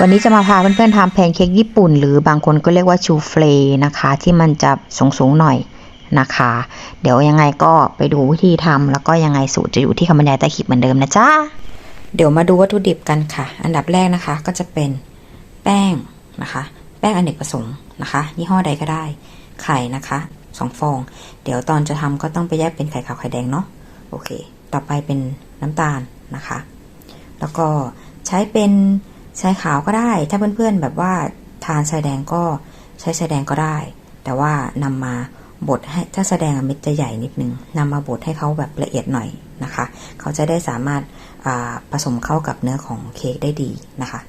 วันนี้จะมาพาเพื่อนๆทำแพนเค้กญี่ปุ่น หรือบางคนก็เรียกว่าชูเฟลนะคะ ที่มันจะสูงๆหน่อยนะคะ เดี๋ยวยังไงก็ไปดูวิธีทำแล้วก็ยังไงสูตรจะอยู่ที่คำบรรยายใต้คลิปเหมือนเดิมนะจ๊ะเดี๋ยวมาดูวัตถุดิบกันค่ะ อันดับแรกนะคะก็จะเป็นแป้งนะคะ แป้งอเนกประสงค์นะคะยี่ห้อใดก็ได้ ไข่นะคะสองฟอง เดี๋ยวตอนจะทำก็ต้องไปแยกเป็นไข่ขาวไข่แดงเนาะโอเค ต่อไปเป็นน้ำตาลนะคะ แล้วก็ใช้เป็น ชายขาวก็ได้ ถ้าเพื่อนๆแบบว่าทานชายแดงก็ใช้ชายแดงก็ได้ แต่ว่านำมาบดให้ถ้าแสดงเม็ดจะใหญ่นิดนึงนำมาบดให้เขาแบบละเอียดหน่อยนะคะ เขาจะได้สามารถผสมเข้ากับเนื้อของเค้กได้ดีนะคะ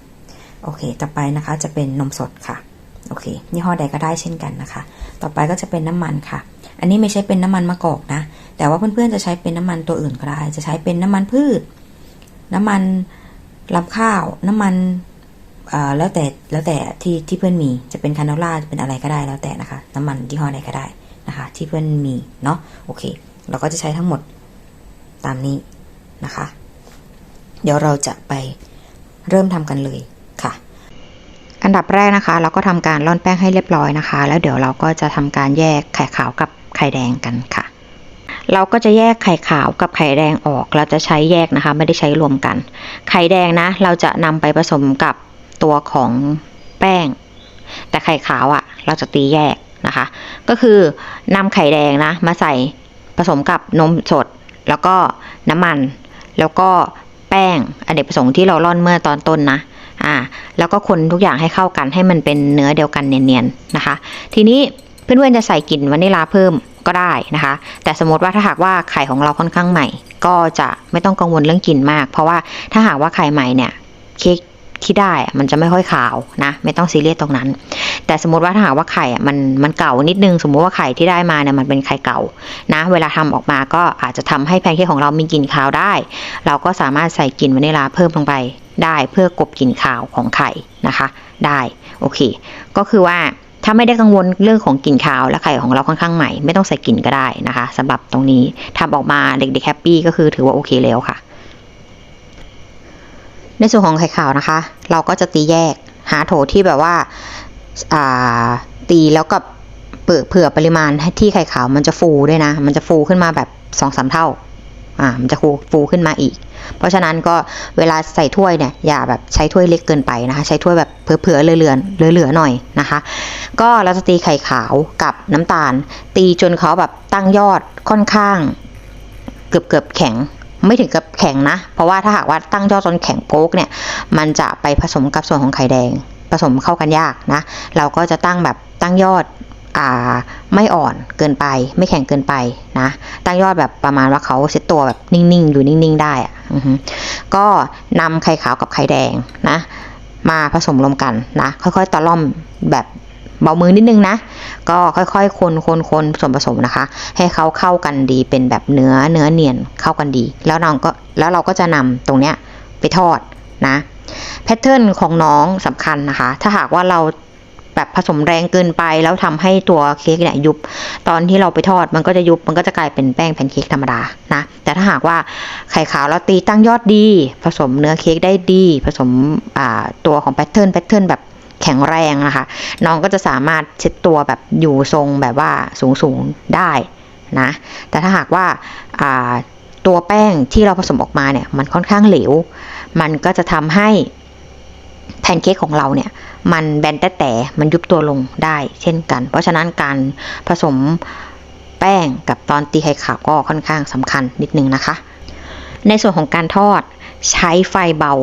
โอเค ต่อไปนะคะจะเป็นนมสดค่ะ โอเคยี่ห้อใดก็ได้เช่นกันนะคะ ต่อไปก็จะเป็นน้ำมันค่ะ อันนี้ไม่ใช่เป็นน้ำมันมะกอกนะ แต่ว่าเพื่อนๆจะใช้เป็นน้ำมันตัวอื่นก็ได้ จะใช้เป็นน้ำมันพืช น้ำมัน ลำข้าวน้ำมันแล้วแต่แล้วแต่ที่ที่เพื่อนมีจะเป็นคาโนล่าจะเป็นอะไรก็ได้แล้วแต่นะคะ น้ำมันยี่ห้อใดก็ได้นะคะ ที่เพื่อนมีเนาะโอเค เราก็จะใช้ทั้งหมดตามนี้นะคะ เดี๋ยวเราจะไปเริ่มทำกันเลยค่ะ อันดับแรกนะคะ เราก็ทำการร่อนแป้งให้เรียบร้อยนะคะ แล้วเดี๋ยวเราก็จะทำการแยกไข่ขาวกับไข่แดงกันค่ะ เราก็จะแยกไข่ขาวกับไข่แดงออก เราจะใช้แยกนะคะ ไม่ได้ใช้รวมกัน ไข่แดงนะ เราจะนำไปผสมกับตัวของแป้ง แต่ไข่ขาวอะ่ะ เราจะตีแยกนะคะ ก็คือนำไข่แดงนะ มาใส่ผสมกับนมสด แล้วก็น้ำมัน แล้วก็แป้งอเนกประสงค์ที่เราร่อนเมื่อตอนต้นนะอ่าแล้วก็คนทุกอย่างให้เข้ากันให้มันเป็นเนื้อเดียวกันเนียนๆนะคะ ทีนี้ เพื่อนๆจะใส่กลิ่นวานิลาเพิ่มก็ได้นะคะ แต่สมมติว่าถ้าหากว่าไข่ของเราค่อนข้างใหม่ ก็จะไม่ต้องกังวลเรื่องกลิ่นมาก เพราะว่าถ้าหากว่าไข่ใหม่เนี่ยเค้กที่ได้มันจะไม่ค่อยขาวนะ ไม่ต้องซีเรียสตรงนั้น แต่สมมติว่าถ้าหากว่าไข่มันมันเก่านิดนึง สมมติว่าไข่ที่ได้มาเนี่ยมันเป็นไข่เก่านะ เวลาทำออกมาก็อาจจะทำให้แพนเค้กของเรามีกลิ่นคาวได้ เราก็สามารถใส่กลิ่นวานิลาเพิ่มลงไปได้เพื่อกบกลิ่นคาวของไข่นะคะ ได้โอเค ก็คือว่า ถ้าไม่ได้กังวลเรื่องของกลิ่นคาวและไข่ของเราค่อนข้างใหม่ไม่ต้องใส่กลิ่นก็ได้นะคะสำหรับตรงนี้ทำออกมาเด็กๆแฮปปี้ก็คือถือว่าโอเคแล้วค่ะ ในส่วนของไข่ขาวนะคะ เราก็จะตีแยกหาโถที่แบบว่าตีแล้วกับเปลือกเผื่อปริมาณที่ไข่ขาวมันจะฟูด้วยนะ มันจะฟูขึ้นมาแบบสองสามเท่า อ่ามันจะฟูฟูขึ้นมาอีก เพราะฉะนั้นก็เวลาใส่ถ้วยเนี่ยอย่าแบบใช้ถ้วยเล็กเกินไปนะคะ ใช้ถ้วยแบบเผื่อๆเลือนๆเหลือๆหน่อยนะคะ ก็เราจะตีไข่ขาวกับน้ำตาล ตีจนเขาแบบตั้งยอดค่อนข้าง เกือบเกือบแข็งไม่ถึงกับแข็งนะ เพราะว่าถ้าหากว่าตั้งยอดจนแข็งโป๊กเนี่ย มันจะไปผสมกับส่วนของไข่แดง ผสมเข้ากันยากนะ เราก็จะตั้งแบบตั้งยอด ไม่อ่อนเกินไป ไม่แข็งเกินไปนะ ตั้งยอดแบบประมาณว่าเขาเซตตัวแบบนิ่งๆ อยู่นิ่งๆ ได้อะก็นำไข่ขาวกับไข่แดงนะ มาผสมรวมกันนะ ค่อยๆตะล่อมแบบเบามือนิดนึงนะ ก็ค่อยๆ คนคนคนส่วนผสมนะคะ ให้เขาเข้ากันดีเป็นแบบเนื้อเนื้อเนียนเข้ากันดี แล้วเราก็แล้วเราก็จะนำตรงเนี้ยไปทอดนะแพทเทิร์นของน้องสำคัญนะคะ ถ้าหากว่าเรา แบบผสมแรงเกินไป แล้วทำให้ตัวเค้กเนี่ยยุบ ตอนที่เราไปทอดมันก็จะยุบ มันก็จะกลายเป็นแป้งแพนเค้กธรรมดานะ แต่ถ้าหากว่าไข่ขาวเราตีตั้งยอดดี ผสมเนื้อเค้กได้ดี ผสมตัวของแพทเทิร์นแพทเทิร์นแบบแข็งแรงนะคะ น้องก็จะสามารถเช็ดตัวแบบอยู่ทรงแบบว่าสูงสูงได้นะ แต่ถ้าหากว่าตัวแป้งที่เราผสมออกมาเนี่ย มันค่อนข้างเหลว มันก็จะทำให้ แพนเค้กของเราเนี่ยมันแบนแต่แต่มันยุบตัวลงได้เช่นกัน เพราะฉะนั้นการผสมแป้งกับตอนตีไข่ขาวก็ค่อนข้างสำคัญนิดนึงนะคะ ในส่วนของการทอดใช้ไฟเบา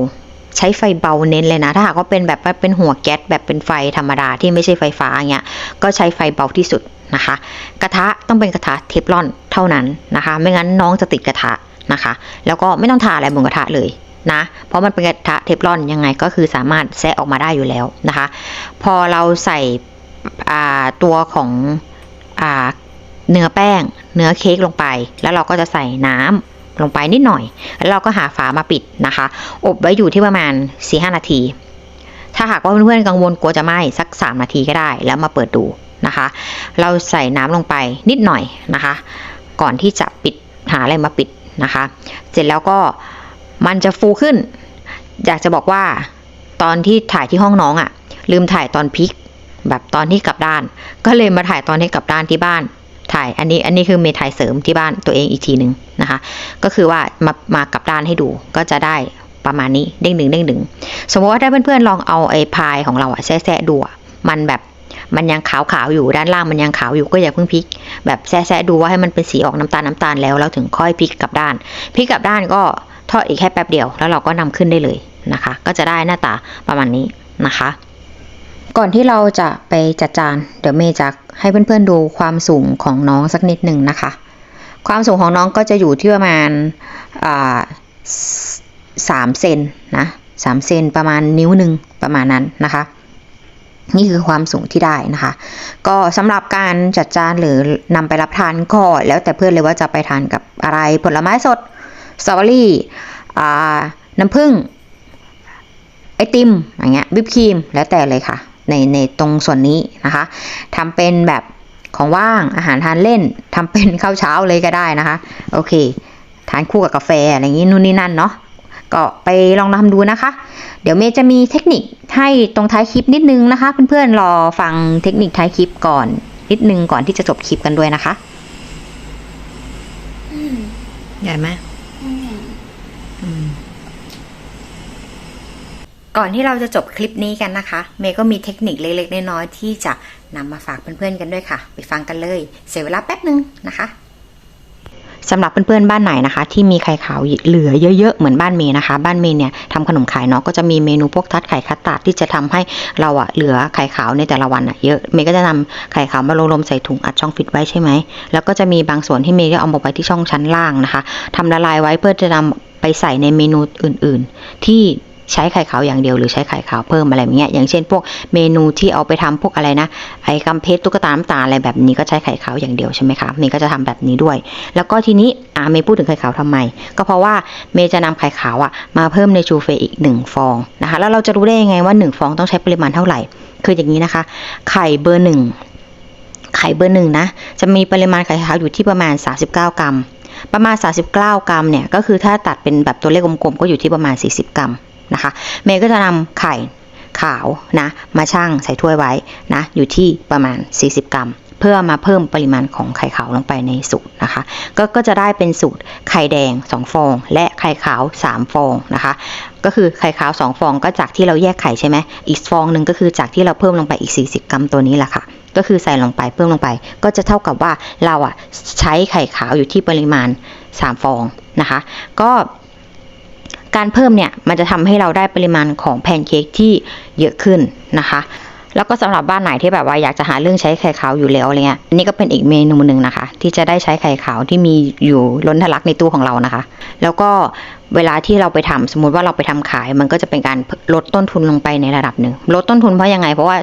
ใช้ไฟเบาเน้นเลยนะ ถ้าหากว่าเป็นแบบเป็นหัวแก๊สแบบเป็นไฟธรรมดาที่ไม่ใช่ไฟฟ้าเงี้ยก็ใช้ไฟเบาที่สุดนะคะ กระทะต้องเป็นกระทะเทฟลอนเท่านั้นนะคะ ไม่งั้นน้องจะติดกระทะนะคะ แล้วก็ไม่ต้องทาอะไรบนกระทะเลย นะ เพราะมันเป็นกระทะเทฟลอนยังไงก็คือสามารถแซะออกมาได้อยู่แล้วนะคะ พอเราใส่ตัวของอเนื้อแป้ง เนื้อเค้กลงไป แล้วเราก็จะใส่น้ำลงไปนิดหน่อย แล้วเราก็หาฝามาปิดนะคะ อบไว้อยู่ที่ประมาณ 4-5 นาที ถ้าหากว่าเพื่อนๆกังวลกลัวจะไหม้สัก 3 นาทีก็ได้ แล้วมาเปิดดูนะคะ เราใส่น้ำลงไปนิดหน่อยนะคะ ก่อนที่จะปิดหาอะไรมาปิดนะคะ เสร็จแล้วก็ มันจะฟูขึ้น อยากจะบอกว่า ตอนที่ถ่ายที่ห้องน้องอะ่ะ ลืมถ่ายตอนพลิก แบบตอนที่กลับด้าน ก็เลยมาถ่ายตอนที่กลับด้านที่บ้าน ถ่ายอันนี้อันนี้คือเมถ่ายเสริมที่บ้านตัวเองอีกทีหนึ่งนะคะ ก็คือว่ามามากลับด้านให้ดูก็จะได้ประมาณนี้เด้งดึงเด้งดึงสมมติว่าถ้าเพื่อนๆลองเอาไอ้พายของเราอะแซะๆดูมันแบบมันยังขาวๆอยู่ด้านล่างมันยังขาวอยู่ก็อย่าเพิ่งพลิก แบบแซะๆดูว่าให้มันเป็นสีออกน้ำตาลน้ำตาลแล้วแล้วถึงค่อยพลิกกลับด้านพลิกกลับด้านก็ อดอีกแค่แป๊บเดียว แล้วเราก็นำขึ้นได้เลยนะคะ ก็จะได้หน้าตาประมาณนี้นะคะ ก่อนที่เราจะไปจัดจาน เดี๋ยวเมย์จะให้เพื่อนๆดูความสูงของน้องสักนิดหนึ่งนะคะ ความสูงของน้องก็จะอยู่ที่ประมาณสามเซนนะสามเซนประมาณนิ้วหนึ่งประมาณนั้นนะคะ นี่คือความสูงที่ได้นะคะ ก็สำหรับการจัดจานหรือนำไปรับทานก็แล้วแต่เพื่อนเลยว่าจะไปทานกับอะไรผลไม้สด สตรอเบอรี่น้ำผึ้งไอติมอย่างเงี้ยวิปครีมแล้วแต่เลยค่ะในในตรงส่วนนี้นะคะทำเป็นแบบของว่างอาหารทานเล่นทำเป็นข้าวเช้าเลยก็ได้นะคะ โอเค ทานคู่กับกาแฟอะไรอย่างนี้นู่นนี่นั่นเนาะก็ไปลองทำดูนะคะ เดี๋ยวเมย์จะมีเทคนิคให้ตรงท้ายคลิปนิดนึงนะคะ เพื่อนๆรอฟังเทคนิคท้ายคลิปก่อนนิดนึงก่อนที่จะจบคลิปกันด้วยนะคะใหญ่ไหม ก่อนที่เราจะจบคลิปนี้กันนะคะ เมย์ก็มีเทคนิคเล็กๆน้อยๆที่จะนำมาฝากเพื่อนๆกันด้วยค่ะ ไปฟังกันเลย เสียเวลาแป๊บนึงนะคะสำหรับเพื่อนๆบ้านไหนนะคะ ที่มีไข่ขาวเหลือเยอะๆเหมือนบ้านเมย์นะคะ บ้านเมย์เนี่ยทำขนมขายเนาะก็จะมีเมนูพวกทัดไข่คัตตาร์ดที่จะทำให้เราอะเหลือไข่ขาวในแต่ละวันอะเยอะเมย์ก็จะนำไข่ขาวมาลงๆใส่ถุงอัดช่องฟิตไว้ใช่ไหมแล้วก็จะมีบางส่วนที่เมย์ก็เอามาไว้ที่ช่องชั้นล่างนะคะทำละลายไว้เพื่อจะนำไปใส่ในเมนูอื่น ๆ ที่ ใช้ไข่ขาวอย่างเดียวหรือใช้ไข่ขาวเพิ่มอะไรอย่างเงี้ยอย่างเช่นพวกเมนูที่เอาไปทำพวกอะไรนะไอ้กำเพชรตุ๊กตาน้ำตาอะไรแบบนี้ก็ใช้ไข่ขาวอย่างเดียวใช่ไหมคะเมย์ก็จะทำแบบนี้ด้วย แล้วก็ทีนี้อ่าเมย์พูดถึงไข่ขาวทำไม ก็เพราะว่าเมย์จะนำไข่ขาวอะมาเพิ่มในชูเฟอีกหนึ่งฟองนะคะแล้วเราจะรู้ได้ยังไงว่าหนึ่งฟองต้องใช้ปริมาณเท่าไหร่ คืออย่างนี้นะคะ ไข่เบอร์หนึ่งไข่เบอร์หนึ่งนะจะมีปริมาณไข่ขาวอยู่ที่ประมาณ 39 กรัมประมาณ 39 กรัมเนี่ยก็คือถ้าตัดเป็นแบบตัวเลขกลมๆก็อยู่ที่ประมาณ 40 กรัม นะคะ เมย์ก็จะนำไข่ขาวนะมาชั่งใส่ถ้วยไว้นะอยู่ที่ประมาณ 40 กรัม เพื่อมาเพิ่มปริมาณของไข่ขาวลงไปในสูตรนะคะกก็จะได้เป็นสูตรไข่แดง 2 ฟอง และไข่ขาว 3 ฟองนะคะ ก็คือไข่ขาว 2 ฟองก็จากที่เราแยกไข่ใช่ไหมอีกฟองหนึ่งก็คือจากที่เราเพิ่มลงไปอีก 40 กรัมตัวนี้แหละค่ะก็คือใส่ลงไปเพิ่มลงไป ก็จะเท่ากับว่าเราอะใช้ไข่ขาวอยู่ที่ปริมาณ 3 ฟองนะคะ ก็ การเพิ่มเนี่ยมันจะทำให้เราได้ปริมาณของแพนเค้กที่เยอะขึ้นนะคะแล้วก็สำหรับบ้านไหนที่แบบว่าอยากจะหาเรื่องใช้ไข่ขาวอยู่แล้วอะไรเงี้ยอันนี่ก็เป็นอีกเมนูหนึ่งนะคะ ที่จะได้ใช้ไข่ขาวที่มีอยู่ล้นทะลักในตู้ของเรานะคะ แล้วก็เวลาที่เราไปทำสมมุติว่าเราไปทำขาย มันก็จะเป็นการลดต้นทุนลงไปในระดับหนึ่งลดต้นทุนเพราะยังไงเพราะว่า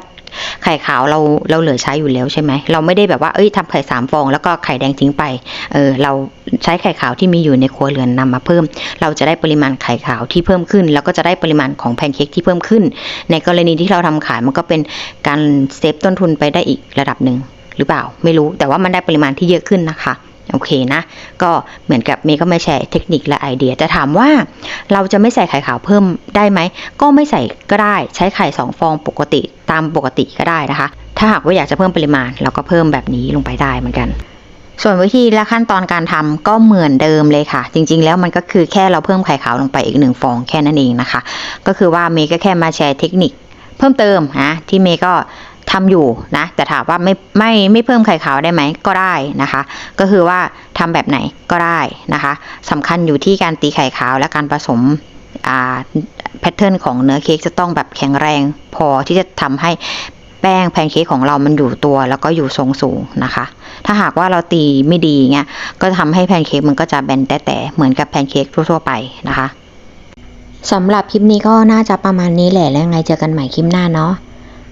ไข่ขาวเราเราเหลือใช้อยู่แล้วใช่ไหมเราไม่ได้แบบว่าเอ้ยทำไข่สามฟองแล้วก็ไข่แดงทิ้งไปเออเราใช้ไข่ขาวที่มีอยู่ในครัวเรือนนำมาเพิ่ม เราจะได้ปริมาณไข่ขาวที่เพิ่มขึ้น แล้วก็จะได้ปริมาณของแพนเค้กที่เพิ่มขึ้น ในกรณีที่เราทำขายมันก็เป็นการเซฟต้นทุนไปได้อีกระดับหนึ่งหรือเปล่าไม่รู้แต่ว่ามันได้ปริมาณที่เยอะขึ้นนะคะ โอเคนะ ก็เหมือนกับเมย์ก็ไมาแชร์เทคนิคและไอเดีย จะถามว่าเราจะไม่ใส่ไข่ขาวเพิ่มได้ไหม ก็ไม่ใส่ก็ได้ ใช้ไข่สองฟองปกติตามปกติก็ได้นะคะ ถ้าหากว่าอยากจะเพิ่มปริมาณ เราก็เพิ่มแบบนี้ลงไปได้เหมือนกัน ส่วนวิธีและขั้นตอนการทำก็เหมือนเดิมเลยค่ะ จริง ๆ แล้วมันก็คือแค่เราเพิ่มไข่ขาวลงไปอีกหนึ่งฟองแค่นั้นเองนะคะ ก็คือว่าเมย์ก็แค่มาแชร์เทคนิค เพิ่มเติมนะที่เมย์ก็ ทำอยู่นะแต่ถามว่าไม่ไม่ไม่เพิ่มไข่ขาวได้ไหมก็ได้นะคะ ก็คือว่าทำแบบไหนก็ได้นะคะสำคัญอยู่ที่การตีไข่ขาวและการผสมอ่าแพทเทิร์นของเนื้อเค้กจะต้องแบบแข็งแรงพอที่จะทำให้แป้งแพนเค้กของเรามันอยู่ตัวแล้วก็อยู่ทรงสูงนะคะ ถ้าหากว่าเราตีไม่ดีเงี้ยก็ทำให้แพนเค้กมันก็จะแบนแต่แต่เหมือนกับแพนเค้กทั่วๆไปนะคะสำหรับคลิปนี้ก็น่าจะประมาณนี้แหละแล้วไงเจอกันใหม่คลิปหน้าเนาะ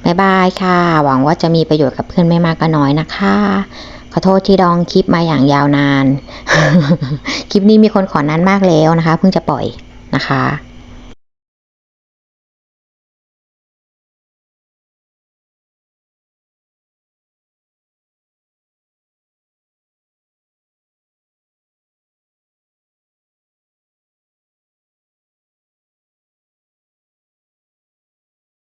บายบายค่ะ หวังว่าจะมีประโยชน์กับเพื่อนไม่มากก็น้อยนะคะ ขอโทษที่ดองคลิปมาอย่างยาวนาน คลิปนี้มีคนขอนานมากแล้วนะคะ เพิ่งจะปล่อยนะคะ